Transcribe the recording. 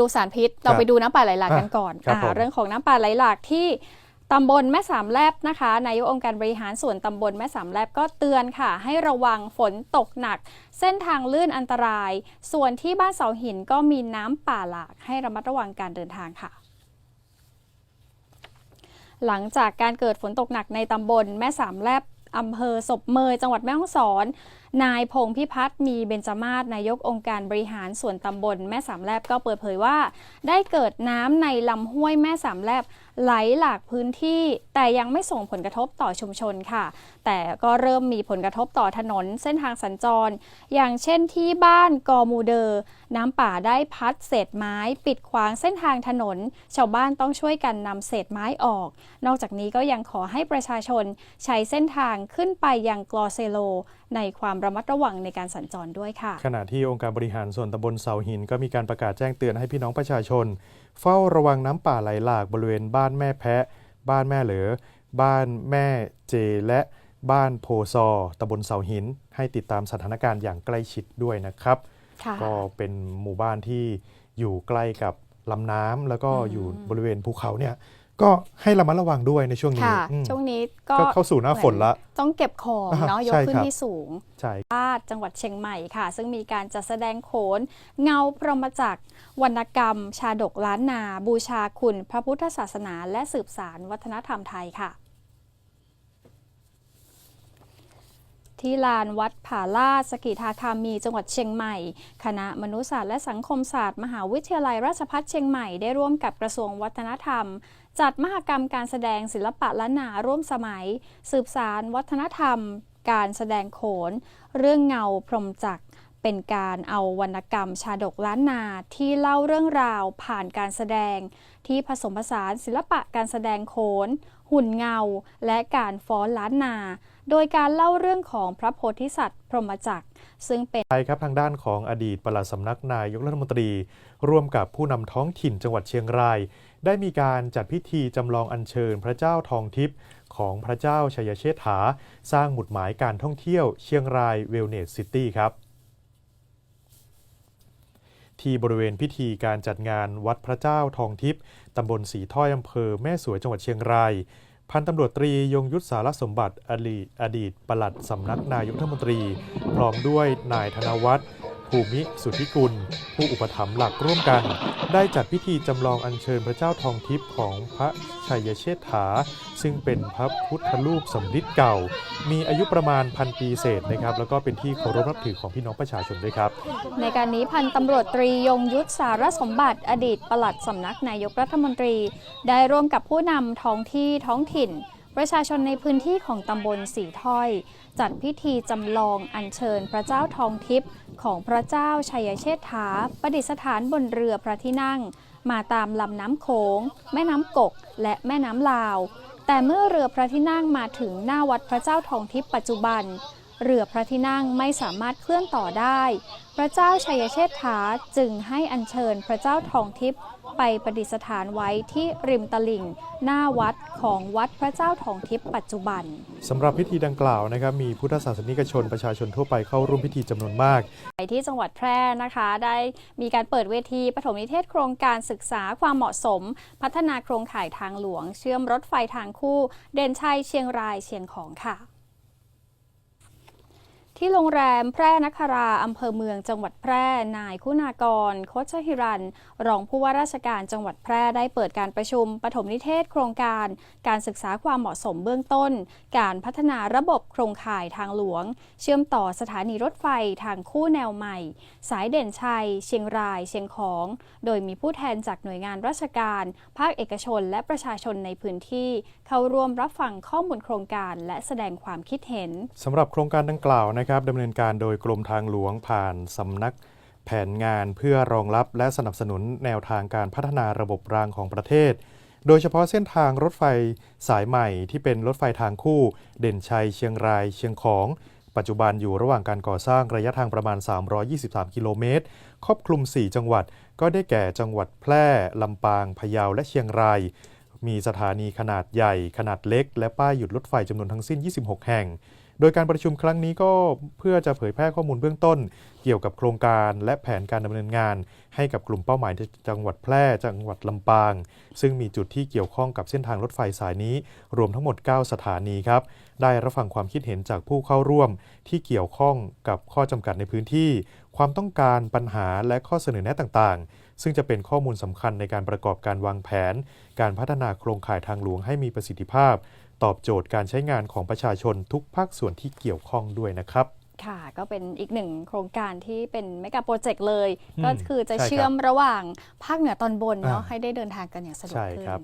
ดูสารพิษ เราไปดูน้ำป่าไหลหลากกันก่อนครับอ่าผมเรื่องของน้ำป่าไหลหลากที่ตำบลแม่สามแลบนะคะนายกองค์การบริหารส่วนตำบลแม่สามแลบก็เตือนค่ะ ให้ระวังฝนตกหนัก เส้นทางลื่นอันตราย ส่วนที่บ้านเสาหินก็มีน้ำป่าหลากให้ระมัดระวังการเดินทางค่ะ หลังจากการเกิดฝนตกหนักในตำบลแม่สามแลบอำเภอศพเมยจังหวัดแม่ฮ่องสอน นายพงพิพัฒน์มีเบญจมาศนายกองค์การบริหารส่วนตำบลแม่สามแลบก็เปิดเผยว่า ได้เกิดน้ำในลำห้วยแม่สามแลบไหลหลากพื้นที่ แต่ยังไม่ส่งผลกระทบต่อชุมชนค่ะ แต่ก็เริ่มมีผลกระทบต่อถนนเส้นทางสัญจร อย่างเช่นที่บ้านกอมูเดอร์น้ำป่าได้พัดเศษไม้ ปิดขวางเส้นทางถนน ชาวบ้านต้องช่วยกันนำเศษไม้ออก นอกจากนี้ก็ยังขอให้ประชาชนใช้เส้นทางขึ้นไปยังกลอเซโล ในความระมัดระวังในการสัญจรด้วยค่ะ ขณะที่องค์การบริหารส่วนตำบลเสาหิน ก็มีการประกาศแจ้งเตือนให้พี่น้องประชาชน เฝ้าระวังน้ำป่าไหลหลากบริเวณบ้านแม่แพะ บ้านแม่เหลือ บ้านแม่เจและบ้านโพซอตำบลเสาหิน ให้ติดตามสถานการณ์อย่างใกล้ชิดด้วยนะครับค่ะก็เป็นหมู่บ้านที่อยู่ใกล้กับลำน้ำแล้วก็อืมอยู่บริเวณภูเขาเนี่ย ก็ให้ระมัดระวังด้วยในช่วงนี้ค่ะอืมช่วงนี้ก็ก็เข้าสู่หน้าฝนละ ต้องเก็บของอ่าเนาะยกใช่ขึ้คนรับ ที่สูง ใช่ลาดจังหวัดเชียงใหม่ค่ะ ซึ่งมีการจัดแสดงโขน เงาพรหมจักรวรรณกรรม ชาดกล้านนา บูชาคุณ พระพุทธศาสนา และสืบสารวัฒนธรรมไทยค่ะ ที่ลานวัดผาลาดสกิทาคามีจังหวัดเชียงใหม่ คณะมนุษยศาสตร์และสังคมศาสตร์ มหาวิทยาลัยราชภัฏเชียงใหม่ได้ร่วมกับกระทรวงวัฒนธรรม จัดมหกรรมการแสดงศิลปะล้านนาร่วมสมัย สืบสารวัฒนธรรม การแสดงโขน เรื่องเงาพรมจักรเป็นการเอาวรรณกรรมชาดกล้านนาที่เล่าเรื่องราวผ่านการแสดง ที่ผสมผสานศิลปะการแสดงโขน หุ่นเงา และการฟ้อนล้านนา โดยการเล่าเรื่องของพระโพธิสัตว์ พรหมจักร ซึ่งเป็นไปครับทางด้านของอดีตปลัดสำนักนายกรัฐมนตรี ร่วมกับผู้นำท้องถิ่นจังหวัดเชียงราย ได้มีการจัดพิธีจำลองอัญเชิญพระเจ้าทองทิพย์ของพระเจ้าชัยเชษฐา สร้างหมุดหมายการท่องเที่ยวเชียงรายเวลเนสซิตี้ครับที่บริเวณพิธีการจัดงานวัดพระเจ้าทองทิพย์ตำบลสีถ้อยอำเภอแม่สวยจังหวัดเชียงราย พันตำรวจตรียงยุทธสารสมบัติอดีตอดีตปลัดสำนักนายกรัฐมนตรี พร้อมด้วยนายธนวัฒน์ ภูมิสุทธิกุล ผู้อุปถัมภ์หลักร่วมกัน ได้จัดพิธีจำลองอัญเชิญพระเจ้าทองทิพย์ของพระชัยเชษฐา ซึ่งเป็นพระพุทธรูปสำริดเก่า มีอายุประมาณพันปีเศษนะครับ แล้วก็เป็นที่เคารพนับถือของพี่น้องประชาชนด้วยครับ ในการนี้พันตำรวจตรียงยุทธสารสมบัติ อดีตปลัดสำนักนายกรัฐมนตรี ได้ร่วมกับผู้นำท้องที่ท้องถิ่น ประชาชนในพื้นที่ของตำบลสีถ้อย จัดพิธีจำลองอัญเชิญพระเจ้าทองทิพย์ของพระเจ้าชัยเชษฐา ประดิษฐานบนเรือพระที่นั่ง มาตามลำน้ำโขง แม่น้ำกก และแม่น้ำลาว แต่เมื่อเรือพระที่นั่งมาถึงหน้าวัดพระเจ้าทองทิพย์ปัจจุบัน เรือพระที่นั่งไม่สามารถเคลื่อนต่อได้ พระเจ้าชัยเชษฐาจึงให้อัญเชิญพระเจ้าทองทิพย์ไปประดิษฐานไว้ที่ริมตลิ่ง หน้าวัดของวัดพระเจ้าทองทิพย์ปัจจุบันสำหรับพิธีดังกล่าวนะครับมีพุทธศาสนิกชนประชาชนทั่วไปเข้าร่วมพิธีจำนวนมากไปที่จังหวัดแพร่นะคะ ได้มีการเปิดเวทีปฐมนิเทศโครงการศึกษาความเหมาะสม พัฒนาโครงข่ายทางหลวง เชื่อมรถไฟทางคู่ เด่นชัยเชียงรายเชียงของค่ะ ที่โรงแรมแพร่นคราอำเภอเมืองจังหวัดแพร่ นายคุณากร โคชหิรัน รองผู้ว่าราชการจังหวัดแพร่ได้เปิดการประชุมปฐมนิเทศโครงการ การศึกษาความเหมาะสมเบื้องต้น การพัฒนาระบบโครงข่ายทางหลวง เชื่อมต่อสถานีรถไฟทางคู่แนวใหม่ สายเด่นชัย เชียงราย เชียงของ โดยมีผู้แทนจากหน่วยงานราชการ ภาคเอกชน และประชาชนในพื้นที่ เข้าร่วมรับฟังข้อมูลโครงการ และแสดงความคิดเห็นสำหรับโครงการดังกล่าวนะครับดำเนินการโดยกรมทางหลวงผ่านสำนักแผนงานเพื่อรองรับและสนับสนุนแนวทางการพัฒนาระบบรางของประเทศ โดยเฉพาะเส้นทางรถไฟสายใหม่ที่เป็นรถไฟทางคู่ เด่นชัยเชียงรายเชียงของ ปัจจุบันอยู่ระหว่างการก่อสร้างระยะทางประมาณ 323 กิโลเมตร ครอบคลุม 4 จังหวัด ก็ได้แก่จังหวัดแพร่ ลำปาง พะเยา และเชียงราย มีสถานีขนาดใหญ่ ขนาดเล็ก และป้ายหยุดรถไฟจำนวนทั้งสิ้น 26 แห่ง โดยการประชุมครั้งนี้ก็เพื่อจะเผยแพร่ข้อมูลเบื้องต้น เกี่ยวกับโครงการและแผนการดำเนินงาน ให้กับกลุ่มเป้าหมายจังหวัดแพร่ จังหวัดลำปาง ซึ่งมีจุดที่เกี่ยวข้องกับเส้นทางรถไฟสายนี้ รวมทั้งหมด 9 สถานีครับ ได้รับฟังความคิดเห็นจากผู้เข้าร่วม ที่เกี่ยวข้องกับข้อจำกัดในพื้นที่ ความต้องการปัญหาและข้อเสนอแนะต่างๆ ซึ่งจะเป็นข้อมูลสำคัญในการประกอบการวางแผน การพัฒนาโครงข่ายทางหลวงให้มีประสิทธิภาพ ตอบโจทย์การใช้งานของประชาชนทุกภาคส่วนที่เกี่ยวข้องด้วยนะครับค่ะก็เป็นอีกหนึ่งโครงการที่เป็นเมกะโปรเจกต์เลยอืมก็คือจะใช่ครับเชื่อมระหว่างภาคเหนือตอนบนเนาะอ่าให้ได้เดินทางกันอย่างสะดวกใช่ขึ้นครับ